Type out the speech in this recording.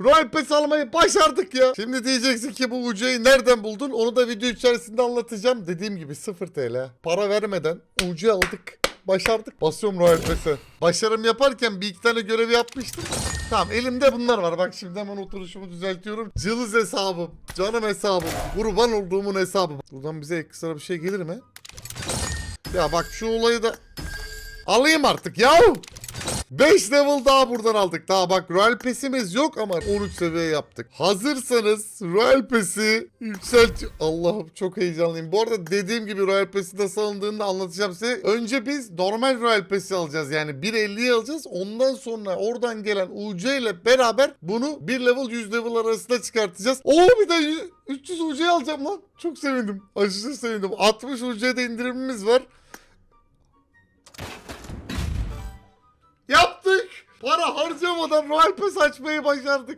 Royal Pass almayı başardık ya. Şimdi diyeceksin ki bu UC'yi nereden buldun? Onu da video içerisinde anlatacağım. Dediğim gibi 0 TL. Para vermeden UC aldık. Başardık. Basıyorum Royal Pass'e. Başarım yaparken bir iki tane görev yapmıştım. Tamam elimde bunlar var. Bak şimdi hemen oturuşumu düzeltiyorum. Cılız hesabım. Canım hesabım. Kurban olduğumun hesabı. Buradan bize ekstra bir şey gelir mi? Ya bak şu olayı da alayım artık ya. 5 level daha buradan aldık. Daha bak Royal Pass'imiz yok ama 13 seviye yaptık. Hazırsanız Royal Pass'i yükselt... Allah'ım çok heyecanlıyım. Bu arada dediğim gibi Royal Pass'i nasıl alındığını anlatacağım size. Önce biz normal Royal Pass'i alacağız. Yani 1.50'yi alacağız. Ondan sonra oradan gelen UC ile beraber bunu 1 level 100 level arasında çıkartacağız. Oo bir de y- 300 UC alacağım lan. Çok sevindim. Aşırı sevindim. 60 UC'de indirimimiz var. Para harcamadan Royal Pass açmayı başardık.